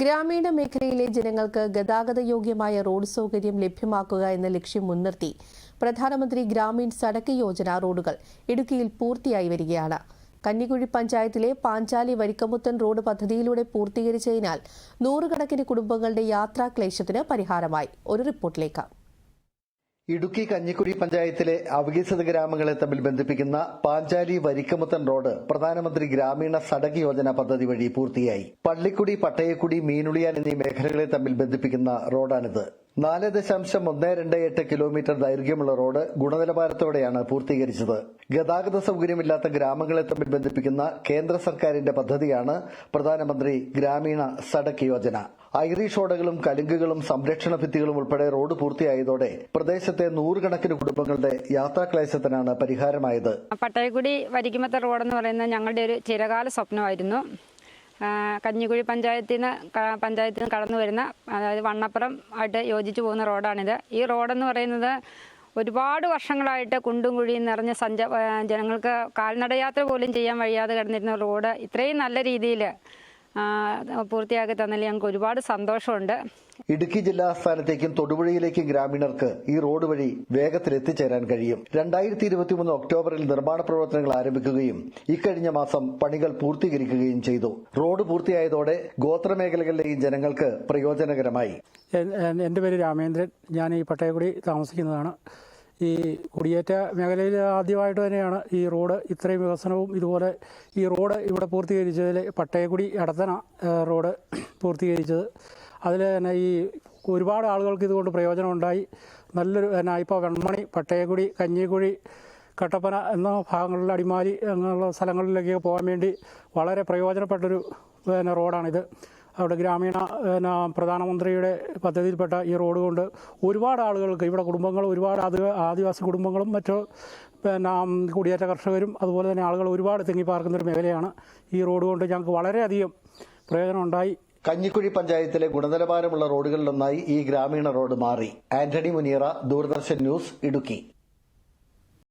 ഗ്രാമീണ മേഖലയിലെ ജനങ്ങൾക്ക് ഗതാഗത യോഗ്യമായ റോഡ് സൗകര്യം ലഭ്യമാക്കുക എന്ന ലക്ഷ്യം മുൻനിർത്തി പ്രധാനമന്ത്രി ഗ്രാമീൺ സടക്ക് യോജന റോഡുകൾ ഇടുക്കിയിൽ പൂർത്തിയായി വരികയാണ്. കന്നിക്കുഴി പഞ്ചായത്തിലെ പാഞ്ചാലി വരിക്കമുത്തൻ റോഡ് പദ്ധതിയിലൂടെ പൂർത്തീകരിച്ചതിനാൽ നൂറുകണക്കിന് കുടുംബങ്ങളുടെ യാത്രാക്ലേശത്തിന് പരിഹാരമായി. ഒരു റിപ്പോർട്ടിലേക്ക് ഇടുക്കി കഞ്ഞിക്കുഴി പഞ്ചായത്തിലെ അവികസിത ഗ്രാമങ്ങളെ തമ്മിൽ ബന്ധിപ്പിക്കുന്ന പാഞ്ചാലി വരിക്കമുത്തൻ റോഡ് പ്രധാനമന്ത്രി ഗ്രാമീണ സടക് യോജന പദ്ധതി വഴി പൂർത്തിയായി. പള്ളിക്കുടി പട്ടയക്കുടി മീനുളിയാൻ എന്നീ മേഖലകളെ തമ്മിൽ ബന്ധിപ്പിക്കുന്ന റോഡാണിത്. നാല് ദശാംശം ഒന്ന് രണ്ട് എട്ട് കിലോമീറ്റർ ദൈർഘ്യമുള്ള റോഡ് ഗുണനിലവാരത്തോടെയാണ് പൂർത്തീകരിച്ചത്. ഗതാഗത സൗകര്യമില്ലാത്ത ഗ്രാമങ്ങളെ തമ്മിൽ ബന്ധിപ്പിക്കുന്ന കേന്ദ്ര സർക്കാരിന്റെ പദ്ധതിയാണ് പ്രധാനമന്ത്രി ഗ്രാമീണ സടക് യോജന. ഐറിഷ് ഓടകളും കലുങ്കുകളും സംരക്ഷണ ഭിത്തികളും ഉൾപ്പെടെ റോഡ് പൂർത്തിയായതോടെ പ്രദേശത്തെ നൂറുകണക്കിന് കുടുംബങ്ങളുടെ യാത്രാക്ലേശത്തിനാണ് പരിഹാരമായത്. പട്ടയക്കുടി വരിക്കുമത്തെ റോഡെന്ന് പറയുന്നത് ഞങ്ങളുടെ ഒരു ചിരകാല സ്വപ്നമായിരുന്നു. കഞ്ഞിക്കുഴി പഞ്ചായത്തിൽ നിന്ന് പഞ്ചായത്തിൽ നിന്ന് കടന്നു വരുന്ന അതായത് വണ്ണപ്പുറം ആയിട്ട് യോജിച്ചു പോകുന്ന റോഡാണിത്. ഈ റോഡെന്ന് പറയുന്നത് ഒരുപാട് വർഷങ്ങളായിട്ട് കുണ്ടും കുഴിയും നിറഞ്ഞ സഞ്ച ജനങ്ങൾക്ക് കാൽനടയാത്ര പോലും ചെയ്യാൻ വയ്യാതെ കിടന്നിരുന്ന റോഡ്. ഇത്രയും നല്ല രീതിയിൽ പൂർത്തിയാക്കി തന്നതിൽ ഞങ്ങൾക്ക് ഒരുപാട് സന്തോഷമുണ്ട്. ഇടുക്കി ജില്ലാ ആസ്ഥാനത്തേക്കും തൊടുപുഴയിലേക്കും ഗ്രാമീണർക്ക് ഈ റോഡ് വഴി വേഗത്തിൽ എത്തിച്ചേരാൻ കഴിയും. രണ്ടായിരത്തി ഇരുപത്തിമൂന്ന് ഒക്ടോബറിൽ നിർമ്മാണ പ്രവർത്തനങ്ങൾ ആരംഭിക്കുകയും ഇക്കഴിഞ്ഞ മാസം പണികൾ പൂർത്തീകരിക്കുകയും ചെയ്തു. റോഡ് പൂർത്തിയായതോടെ ഗോത്രമേഖലകളിലെയും ജനങ്ങൾക്ക് പ്രയോജനകരമായി. എന്റെ പേര് രാമേന്ദ്രൻ. ഞാൻ ഈ പട്ടയക്കുടി താമസിക്കുന്നതാണ്. ഈ കുടിയേറ്റ മേഖലയിൽ ആദ്യമായിട്ട് തന്നെയാണ് ഈ റോഡ് ഇത്രയും വികസനവും ഇതുപോലെ ഈ റോഡ് ഇവിടെ പൂർത്തീകരിച്ചതിൽ പട്ടയക്കുടി എടത്തന റോഡ് പൂർത്തീകരിച്ചത്. അതിൽ തന്നെ ഈ ഒരുപാട് ആളുകൾക്ക് ഇതുകൊണ്ട് പ്രയോജനം ഉണ്ടായി. നല്ലൊരു എന്നാ ഇപ്പോൾ വെൺമണി പട്ടയക്കുടി കഞ്ഞിക്കുഴി കട്ടപ്പന എന്ന ഭാഗങ്ങളിൽ അടിമാലി അങ്ങനെയുള്ള സ്ഥലങ്ങളിലേക്ക് പോകാൻ വേണ്ടി വളരെ പ്രയോജനപ്പെട്ടൊരു പിന്നെ റോഡാണിത്. അവിടെ ഗ്രാമീണ പ്രധാനമന്ത്രിയുടെ പദ്ധതിയിൽപ്പെട്ട ഈ റോഡ് കൊണ്ട് ഒരുപാട് ആളുകൾക്ക് ഇവിടെ കുടുംബങ്ങൾ ഒരുപാട് ആദി ആദിവാസി കുടുംബങ്ങളും മറ്റു പിന്നെ കുടിയേറ്റ കർഷകരും അതുപോലെ തന്നെ ആളുകൾ ഒരുപാട് തിങ്ങി ഒരു മേഖലയാണ് ഈ റോഡ് കൊണ്ട് ഞങ്ങൾക്ക് വളരെയധികം പ്രയോജനം ഉണ്ടായി. കഞ്ഞിക്കുഴി പഞ്ചായത്തിലെ ഗുണനിലവാരമുള്ള റോഡുകളിലൊന്നായി ഈ ഗ്രാമീണ റോഡ് മാറി. ആന്റണി മുനിയറ ദൂരദർശൻ ന്യൂസ് ഇടുക്കി.